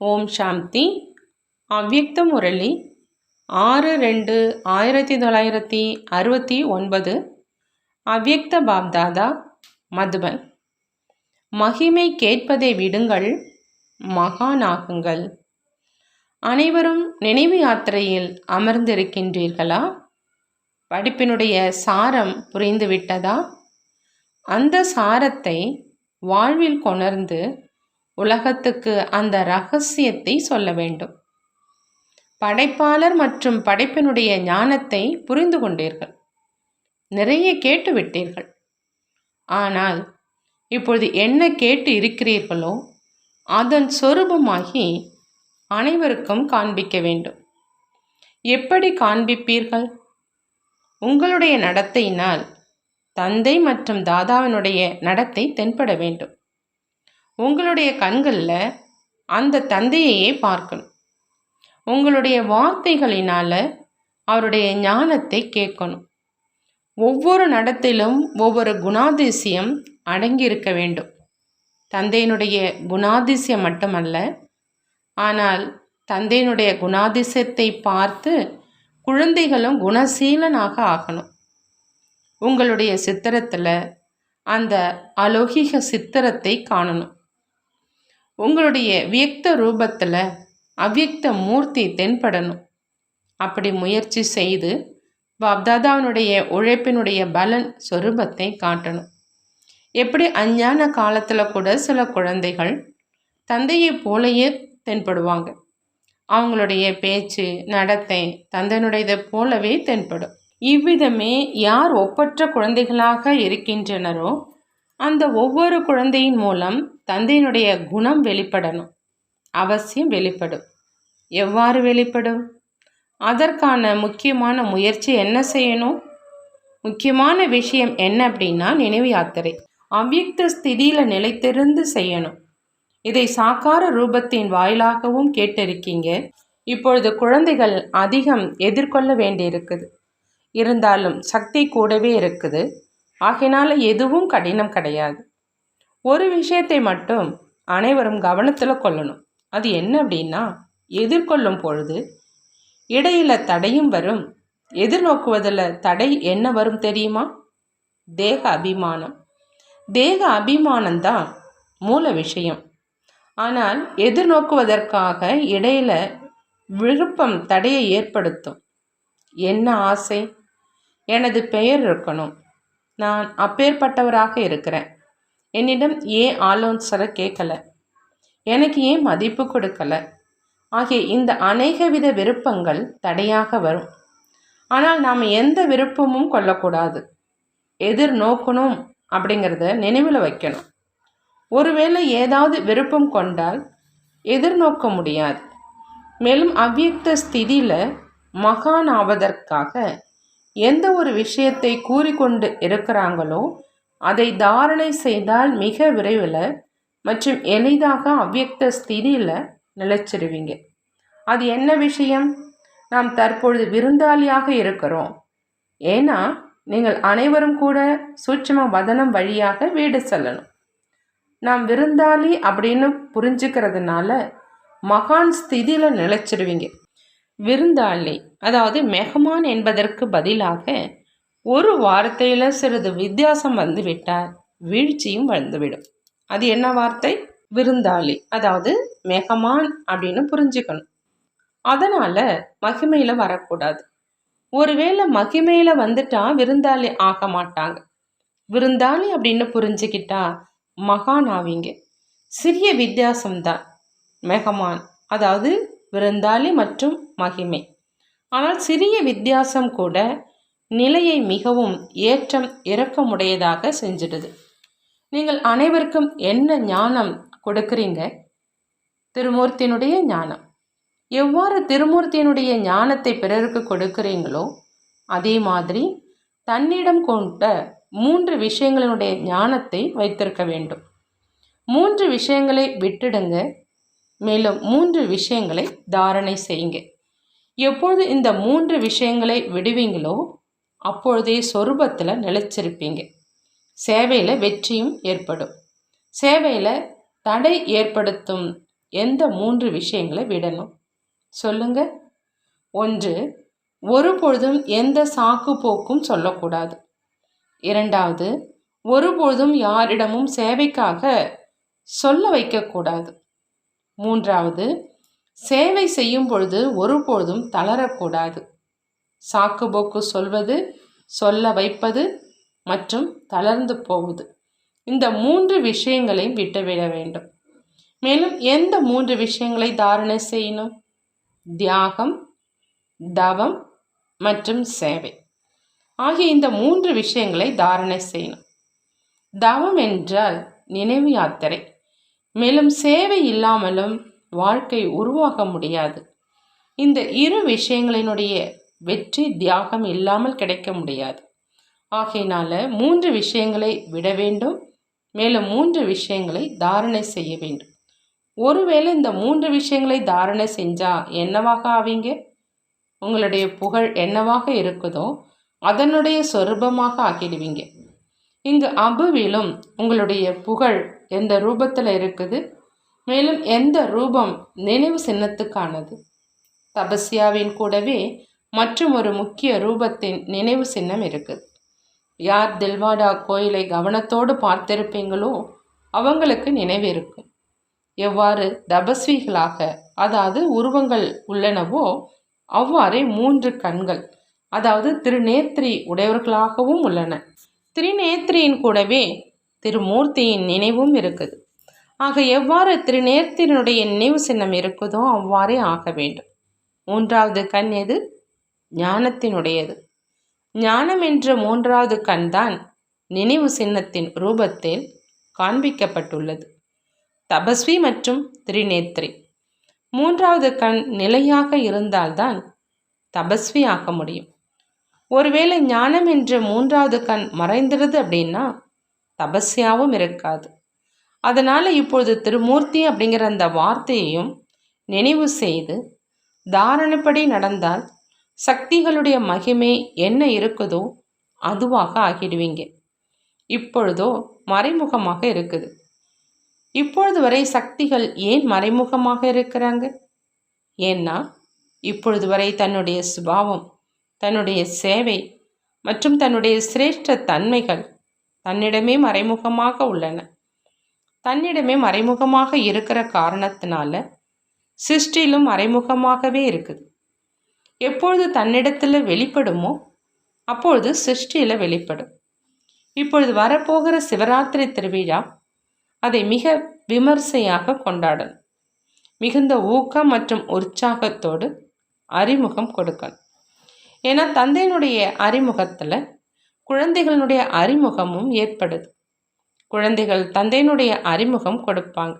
ஓம் சாந்தி. அவ்யக்த முரளி. ஆறு ரெண்டு ஆயிரத்தி தொள்ளாயிரத்தி அறுபத்தி ஒன்பது. அவ்யக்த பாப்தாதா மதுபன். மகிமை கேட்பதை விடுங்கள் மகானாகுங்கள். அனைவரும் நினைவு யாத்திரையில் அமர்ந்திருக்கின்றீர்களா? படிப்பினுடைய சாரம் புரிந்துவிட்டதா? அந்த சாரத்தை வாழ்வில் கொணர்ந்து உலகத்துக்கு அந்த ரகசியத்தை சொல்ல வேண்டும். படைப்பாளர் மற்றும் படைப்பினுடைய ஞானத்தை புரிந்து கொண்டீர்கள். நிறைய கேட்டு விட்டீர்கள். ஆனால் இப்பொழுது என்ன கேட்டு இருக்கிறீர்களோ அதன் சொரூபமாகி அனைவருக்கும் காண்பிக்க வேண்டும். எப்படி காண்பிப்பீர்கள்? உங்களுடைய நடத்தையினால் தந்தை மற்றும் தாதாவினுடைய நடத்தை தென்பட வேண்டும். உங்களுடைய கண்களில் அந்த தந்தையையே பார்க்கணும். உங்களுடைய வார்த்தைகளினால் அவருடைய ஞானத்தை கேட்கணும். ஒவ்வொரு நடத்திலும் ஒவ்வொரு குணாதிசயம் அடங்கியிருக்க வேண்டும். தந்தையினுடைய குணாதிசயம் மட்டுமல்ல ஆனால் தந்தையினுடைய குணாதிசயத்தை பார்த்து குழந்தைகளும் குணசீலனாக ஆகணும். உங்களுடைய சித்திரத்தில் அந்த அலௌகிக சித்திரத்தை காணணும். உங்களுடைய வியக்த ரூபத்தில் அவ்யக்த மூர்த்தி தென்படணும். அப்படி முயற்சி செய்து பாப்தாதாவனுடைய உழைப்பினுடைய பலன் சொரூபத்தை காட்டணும். எப்படி அஞ்ஞான காலத்தில் கூட சில குழந்தைகள் தந்தையை போலயே தென்படுவாங்க. அவங்களுடைய பேச்சு நடத்தை தந்தையினுடையதை போலவே தென்படும். இவ்விதமே யார் ஒப்பற்ற குழந்தைகளாக இருக்கின்றனரோ அந்த ஒவ்வொரு குழந்தையின் மூலம் தந்தையினுடைய குணம் வெளிப்படணும். அவசியம் வெளிப்படும். எவ்வாறு வெளிப்படும்? அதற்கான முக்கியமான முயற்சி என்ன செய்யணும்? முக்கியமான விஷயம் என்ன அப்படின்னா நினைவு யாத்திரை. அவ்யக்த ஸ்திதியில் நிலைத்திருந்து செய்யணும். இதை சாக்கார ரூபத்தின் வாயிலாகவும் கேட்டிருக்கீங்க. இப்பொழுது குழந்தைகள் அதிகம் எதிர்கொள்ள வேண்டியிருக்குது. இருந்தாலும் சக்தி கூடவே இருக்குது. ஆகினால எதுவும் கடினம் கிடையாது. ஒரு விஷயத்தை மட்டும் அனைவரும் கவனத்தில் கொள்ளணும். அது என்ன அப்படின்னா எதிர்கொள்ளும் பொழுது இடையில தடையும் வரும். எதிர்நோக்குவதில் தடை என்ன வரும் தெரியுமா? தேக அபிமானம். தேக அபிமானம்தான் மூல விஷயம். ஆனால் எதிர்நோக்குவதற்காக இடையில விருப்பம் தடையை ஏற்படுத்தும். என்ன ஆசை? எனது பெயர் இருக்கணும். நான் அப்பேற்பட்டவராக இருக்கிறேன். என்னிடம் ஏன் ஆலோசனை கேட்கல? எனக்கு ஏன் மதிப்பு கொடுக்கல? ஆகிய இந்த அநேக வித விருப்பங்கள் தடையாக வரும். ஆனால் நாம் எந்த விருப்பமும் கொள்ளக்கூடாது. எதிர் நோக்கணும் அப்படிங்கிறத நினைவில் வைக்கணும். ஒருவேளை ஏதாவது விருப்பம் கொண்டால் எதிர்நோக்க முடியாது. மேலும் அவ்வியக்த ஸ்திதியில் மகான் ஆவதற்காக எந்த ஒரு விஷயத்தை கூறிக்கொண்டு இருக்கிறாங்களோ அதை தாரணை செய்தால் மிக விரைவில் மற்றும் எளிதாக அவ்வியக்த ஸ்திதியில் நிலச்சிருவீங்க அது என்ன விஷயம்? நாம் தற்பொழுது விருந்தாளியாக இருக்கிறோம். ஏன்னா நீங்கள் அனைவரும் கூட சூட்சம வதனம் வழியாக வீடு செல்லணும். நாம் விருந்தாளி அப்படின்னு புரிஞ்சுக்கிறதுனால மகான் ஸ்திதியில் நிலச்சிருவீங்க விருந்தாளி அதாவது மெஹமான் என்பதற்கு பதிலாக ஒரு வார்த்தையில் சிறிது வித்தியாசம் வந்துவிட்டால் வீழ்ச்சியும் வந்துவிடும் அது என்ன வார்த்தை? விருந்தாளி. அதாவது மெகமான் அப்படின்னு புரிஞ்சுக்கணும். அதனால் மகிமையில் வரக்கூடாது. ஒருவேளை மகிமையில் வந்துட்டா விருந்தாளி ஆக மாட்டாங்க. விருந்தாளி அப்படின்னு புரிஞ்சுக்கிட்டா மகான் ஆவீங்க. சிறிய வித்தியாசம்தான். மெகமான். அதாவது விருந்தாளி மற்றும் மகிமை. ஆனால் சிறிய வித்தியாசம் கூட நிலையை மிகவும் ஏற்றம் இறக்கமுடையதாக செஞ்சிடுது. நீங்கள் அனைவருக்கும் என்ன ஞானம் கொடுக்குறீங்க? திருமூர்த்தியினுடைய ஞானம். எவ்வாறு திருமூர்த்தியினுடைய ஞானத்தை பிறருக்கு கொடுக்குறீங்களோ அதே மாதிரி தன்னிடம் கொண்ட மூன்று விஷயங்களினுடைய ஞானத்தை வைத்திருக்க வேண்டும். மூன்று விஷயங்களை விட்டுடுங்க. மேலும் மூன்று விஷயங்களை தாரணை செய்யுங்க. எப்பொழுது இந்த மூன்று விஷயங்களை விடுவீங்களோ அப்பொழுதே சொரூபத்தில் நிலைச்சிருப்பீங்க சேவையில் வெற்றியும் ஏற்படும். சேவையில் தடை ஏற்படுத்தும் எந்த மூன்று விஷயங்களை விடணும்? சொல்லுங்க. ஒன்று ஒருபொழுதும் எந்த சாக்கு போக்கும் சொல்லக்கூடாது. இரண்டாவது ஒருபொழுதும் யாரிடமும் சேவைக்காக சொல்ல வைக்கக்கூடாது. மூன்றாவது சேவை செய்யும் பொழுது ஒருபொழுதும் தளரக்கூடாது. சாக்குபோக்கு சொல்வது சொல்ல வைப்பது மற்றும் தளர்ந்து போவது. இந்த மூன்று விஷயங்களையும் விட்டுவிட வேண்டும். மேலும் எந்த மூன்று விஷயங்களை தாரணை செய்யணும்? தியாகம் தவம் மற்றும் சேவை. ஆகிய இந்த மூன்று விஷயங்களை தாரணை செய்யணும். தவம் என்றால் நினைவு யாத்திரை. மேலும் சேவை இல்லாமலும் வாழ்க்கை உருவாக முடியாது. இந்த இரு விஷயங்களினுடைய வெற்றி தியாகம் இல்லாமல் கிடைக்க முடியாது. ஆகையினால மூன்று விஷயங்களை விட வேண்டும். மேலும் மூன்று விஷயங்களை தாரணை செய்ய வேண்டும். ஒருவேளை இந்த மூன்று விஷயங்களை தாரணை செஞ்சா என்னவாக ஆவீங்க? உங்களுடைய புகழ் என்னவாக இருக்குதோ அதனுடைய சொரூபமாக ஆக்கிடுவீங்க இங்கு அபுவிலும் உங்களுடைய புகழ் எந்த ரூபத்தில் இருக்குது? மேலும் எந்த ரூபம் நினைவு சின்னத்துக்கானது? தபஸ்யாவின் கூடவே மற்றும் ஒரு முக்கிய ரூபத்தின் நினைவு சின்னம் இருக்குது யார் தில்வாடா கோயிலை கவனத்தோடு பார்த்திருப்பீங்களோ அவங்களுக்கு நினைவு இருக்கும் எவ்வாறு தபஸ்விகளாக அதாவது உருவங்கள் உள்ளனவோ அவ்வாறே மூன்று கண்கள் அதாவது திருநேத்ரி உடையவர்களாகவும் உள்ளன. திருநேத்திரியின் கூடவே திருமூர்த்தியின் நினைவும் இருக்குது ஆக எவ்வாறு திருநேர்த்தினுடைய நினைவு சின்னம் இருக்குதோ அவ்வாறே ஆக வேண்டும். மூன்றாவது கண் எது? ஞானத்தினுடையது. ஞானம் என்ற மூன்றாவது கண்தான் நினைவு சின்னத்தின் ரூபத்தில் காண்பிக்கப்பட்டுள்ளது. தபஸ்வி மற்றும் திரிநேத்ரி. மூன்றாவது கண் நிலையாக இருந்தால்தான் தபஸ்வி ஆக்க முடியும். ஒருவேளை ஞானம் என்ற மூன்றாவது கண் மறைந்துடுது அப்படின்னா தபஸ்யாவும் இருக்காது. அதனால் இப்பொழுது திருமூர்த்தி அப்படிங்கிற அந்த வார்த்தையையும் நினைவு செய்து தாரணப்படி நடந்தால் சக்திகளுடைய மகிமை என்ன இருக்குதோ அதுவாக ஆகிடுவீங்க. இப்பொழுதோ மறைமுகமாக இருக்குது. இப்பொழுது வரை சக்திகள் ஏன் மறைமுகமாக இருக்கிறாங்க? ஏன்னா இப்பொழுது வரை தன்னுடைய சுபாவம் தன்னுடைய சேவை மற்றும் தன்னுடைய சிரேஷ்ட தன்மைகள் தன்னிடமே மறைமுகமாக உள்ளன. தன்னிடமே மறைமுகமாக இருக்கிற காரணத்தினால சிருஷ்டிலும் மறைமுகமாகவே இருக்குது. எப்பொழுது தன்னிடத்தில் வெளிப்படுமோ அப்பொழுது சிருஷ்டியில் வெளிப்படும். இப்பொழுது வரப்போகிற சிவராத்திரி திருவிழா அதை மிக விமர்சையாக கொண்டாடணும். மிகுந்த ஊக்கம் மற்றும் உற்சாகத்தோடு அறிமுகம் கொடுக்கணும். ஏன்னா தந்தையினுடைய அறிமுகத்தில் குழந்தைகளுடைய அறிமுகமும் ஏற்படுது. குழந்தைகள் தந்தையினுடைய அறிமுகம் கொடுப்பாங்க.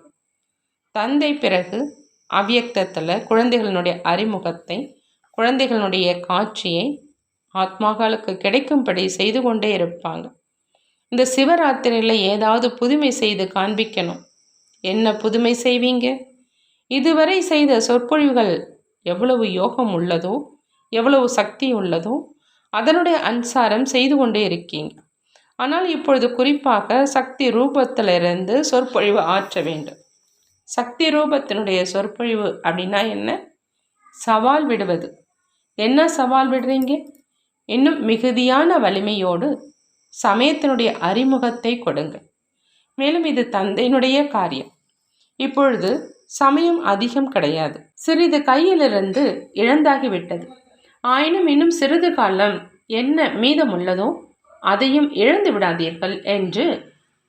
தந்தை பிறகு அவ்வியக்தத்தில் குழந்தைகளினுடைய அறிமுகத்தை குழந்தைகளுடைய காட்சியை ஆத்மாக்களுக்கு கிடைக்கும்படி செய்து கொண்டே இருப்பாங்க. இந்த சிவராத்திரியில் ஏதாவது புதுமை செய்து காண்பிக்கணும். என்ன புதுமை செய்வீங்க? இதுவரை செய்த சொற்பொழிவுகள் எவ்வளவு யோகம் உள்ளதோ எவ்வளவு சக்தி உள்ளதோ அதனுடைய அன்சாரம் செய்து கொண்டே இருக்கீங்க. ஆனால் இப்பொழுது குறிப்பாக சக்தி ரூபத்திலிருந்து சொற்பொழிவு ஆற்ற வேண்டும். சக்தி ரூபத்தினுடைய சொற்பொழிவு அப்படின்னா என்ன? சவால் விடுவது. என்ன சவால் விடுறீங்க? இன்னும் மிகுதியான வலிமையோடு சமயத்தினுடைய அறிமுகத்தை கொடுங்க. மேலும் இது தந்தையினுடைய காரியம். இப்பொழுது சமயம் அதிகம் கிடையாது. சிறிது கையிலிருந்து இழந்தாகிவிட்டது. ஆயினும் இன்னும் சிறிது காலம் என்ன மீதமுள்ளதோ அதையும் இழந்து விடாதீர்கள் என்று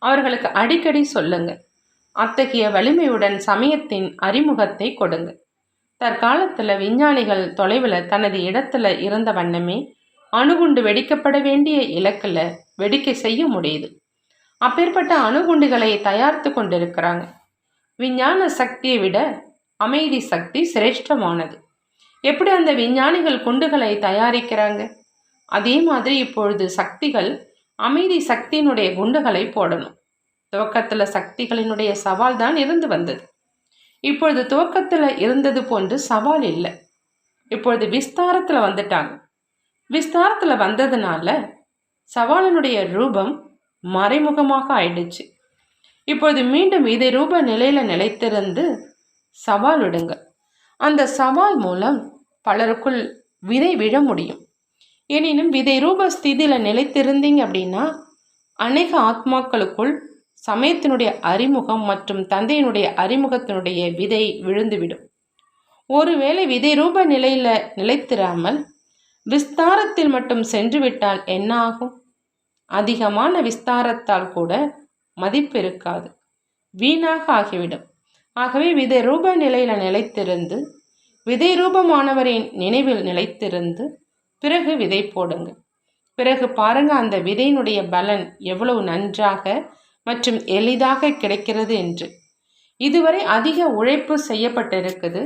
அவர்களுக்கு அடிக்கடி சொல்லுங்கள் அத்தகைய வலிமையுடன் சமயத்தின் அறிமுகத்தை கொடுங்கள் தற்காலத்தில் விஞ்ஞானிகள் தொலைவில் தனது இடத்துல இருந்த வண்ணமே அணுகுண்டு வெடிக்கப்பட வேண்டிய இலக்கில் வெடிக்க செய்ய முடியுது. அப்பேற்பட்ட அணுகுண்டுகளை தயாரித்து கொண்டிருக்கிறாங்க. விஞ்ஞான சக்தியை விட அமைதி சக்தி சிரேஷ்டமானது. எப்படி அந்த விஞ்ஞானிகள் குண்டுகளை தயாரிக்கிறாங்க? அதே மாதிரி இப்பொழுது சக்திகள் அமைதி சக்தியினுடைய குண்டுகளை போடணும். துவக்கத்தில் சக்திகளினுடைய சவால் தான் இருந்து வந்தது. இப்பொழுது துவக்கத்தில் இருந்தது போன்று சவால் இல்லை. இப்பொழுது விஸ்தாரத்தில் வந்துட்டாங்க. விஸ்தாரத்தில் வந்ததுனால சவாலினுடைய ரூபம் மறைமுகமாக ஆயிடுச்சு. இப்பொழுது மீண்டும் இதே ரூப நிலையில் நிலைத்திருந்து சவால் விடுங்கள் அந்த சவால் மூலம் பலருக்குள் விதை விழ முடியும். எனினும் விதை ரூப ஸ்திதியில் நிலைத்திருந்தீங்க அப்படின்னா அநேக ஆத்மாக்களுக்குள் சமயத்தினுடைய அறிமுகம் மற்றும் தந்தையினுடைய அறிமுகத்தினுடைய விதை விழுந்துவிடும். ஒருவேளை விதை ரூப நிலையில் நிலைத்திராமல் விஸ்தாரத்தில் மட்டும் சென்றுவிட்டால் என்ன ஆகும்? அதிகமான விஸ்தாரத்தால் கூட மதிப்பு இருக்காது. வீணாக ஆகிவிடும். ஆகவே விதை ரூப நிலையில் நிலைத்திருந்து விதை ரூபமானவரின் நினைவில் நிலைத்திருந்து பிறகு விதை போடுங்க பிறகு பாருங்க அந்த விதையினுடைய பலன் எவ்வளவு நன்றாக மற்றும் எளிதாக கிடைக்கிறது என்று. இதுவரை அதிக உழைப்பு செய்யப்பட்டிருக்குது.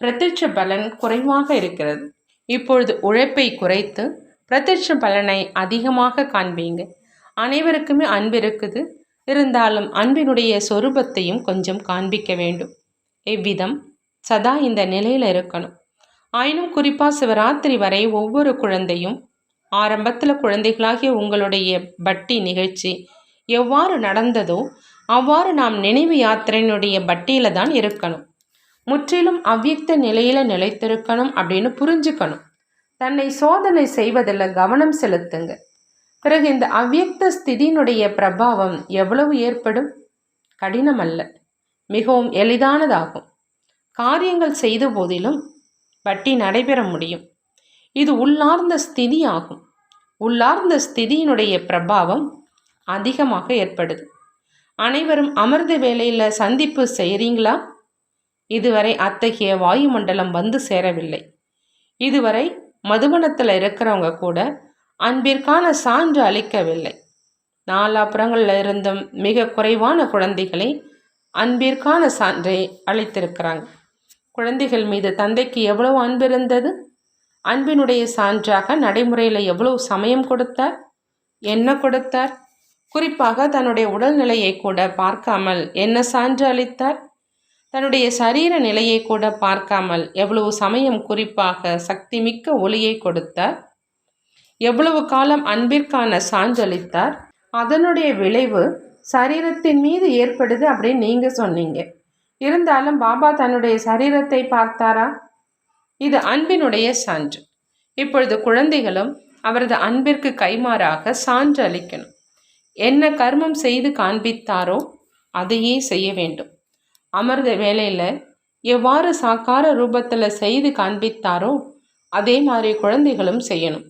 பிரத்யட்ச பலன் குறைவாக இருக்கிறது. இப்பொழுது உழைப்பை குறைத்து பிரத்யட்ச பலனை அதிகமாக காண்பீங்க. அனைவருக்குமே அன்பு இருக்குது. இருந்தாலும் அன்பினுடைய சொரூபத்தையும் கொஞ்சம் காண்பிக்க வேண்டும். இவ்விதம் சதா இந்த நிலையில் இருக்கணும். ஆயினும் குறிப்பாக சிவராத்திரி வரை ஒவ்வொரு குழந்தையும் ஆரம்பத்தில் குழந்தைகளாகிய உங்களுடைய பட்டி நிகழ்ச்சி எவ்வாறு நடந்ததோ அவ்வாறு நாம் நினைவு யாத்திரையினுடைய பட்டியில் தான் இருக்கணும். முற்றிலும் அவ்வியக்த நிலையில் நிலைத்திருக்கணும் அப்படின்னு புரிஞ்சுக்கணும். தன்னை சோதனை செய்வதில் கவனம் செலுத்துங்க. பிறகு இந்த அவ்வியக்த ஸ்திதியினுடைய பிரபாவம் எவ்வளவு ஏற்படும்? கடினம் அல்ல. மிகவும் எளிதானதாகும். காரியங்கள் செய்த போதிலும் வட்டி நடைபெற முடியும். இது உள்ளார்ந்த ஸ்திதி ஆகும் உள்ளார்ந்த ஸ்திதியினுடைய பிரபாவம் அதிகமாக ஏற்படுது. அனைவரும் அமிர்த வேலையில் சந்திப்பு செய்கிறீங்களா இதுவரை அத்தகைய வாயுமண்டலம் வந்து சேரவில்லை. இதுவரை மதுபனத்தில் இருக்கிறவங்க கூட அன்பிற்கான சான்று அளிக்கவில்லை. நாலாப்புறங்களில் இருந்தும் மிக குறைவான குழந்தைகளை அன்பிற்கான சான்றை அளித்திருக்கிறாங்க. குழந்தைகள் மீது தந்தைக்கு எவ்வளவு அன்பு இருந்தது? அன்பினுடைய சான்றாக நடைமுறையில் எவ்வளவு சமயம் கொடுத்தார்? என்ன கொடுத்தார்? குறிப்பாக தன்னுடைய உடல்நிலையை கூட பார்க்காமல் என்ன சான்று அளித்தார்? தன்னுடைய சரீர நிலையை கூட பார்க்காமல் எவ்வளவு சமயம் குறிப்பாக சக்தி மிக்க ஒளியை கொடுத்தார்? எவ்வளவு காலம் அன்பிற்கான சான்றளித்தார் அதனுடைய விளைவு சரீரத்தின் மீது ஏற்படுது அப்படின்னு நீங்கள் சொன்னீங்க. இருந்தாலும் பாபா தன்னுடைய சரீரத்தை பார்த்தாரா? இது அன்பினுடைய சான்று. இப்பொழுது குழந்தைகளும் அவரது அன்பிற்கு கைமாறாக சான்று அளிக்கணும். என்ன கர்மம் செய்து காண்பித்தாரோ அதையே செய்ய வேண்டும். அமர்ந்த வேலையில் எவ்வாறு சாக்கார ரூபத்தில் செய்து காண்பித்தாரோ அதே மாதிரி குழந்தைகளும் செய்யணும்.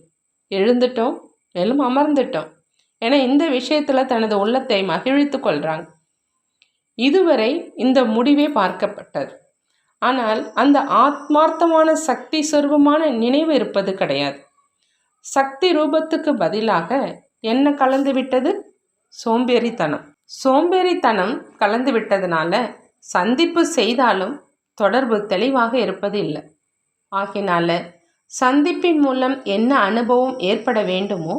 எழுந்துட்டோம் மேலும் அமர்ந்துட்டோம் என இந்த விஷயத்தில் தனது உள்ளத்தை மகிழ்த்து கொள்கிறாங்க இதுவரை இந்த முடிவே பார்க்கப்பட்டது. ஆனால் அந்த ஆத்மார்த்தமான சக்தி சொருபமான நினைவு இருப்பது கிடையாது. சக்தி ரூபத்துக்கு பதிலாக என்ன கலந்து விட்டது? சோம்பேறித்தனம். சோம்பேறித்தனம் கலந்து விட்டதுனால சந்திப்பு செய்தாலும் தொடர்பு தெளிவாக இருப்பது இல்லை. ஆகினால சந்திப்பின் மூலம் என்ன அனுபவம் ஏற்பட வேண்டுமோ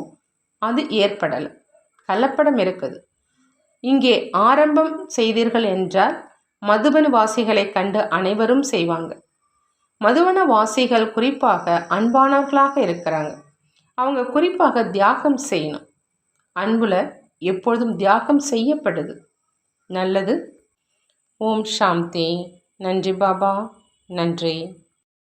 அது ஏற்படலை. கலப்படம் இருக்குது. இங்கே ஆரம்பம் செய்தீர்கள் என்றால் மதுபன வாசிகளை கண்டு அனைவரும் செய்வாங்க. மதுவன வாசிகள் குறிப்பாக அன்பானவர்களாக இருக்கிறாங்க. அவங்க குறிப்பாக தியாகம் செய்யணும். அன்புல எப்பொழுதும் தியாகம் செய்யப்படுது. நல்லது. ஓம் சாந்தி. நன்றி பாபா. நன்றி.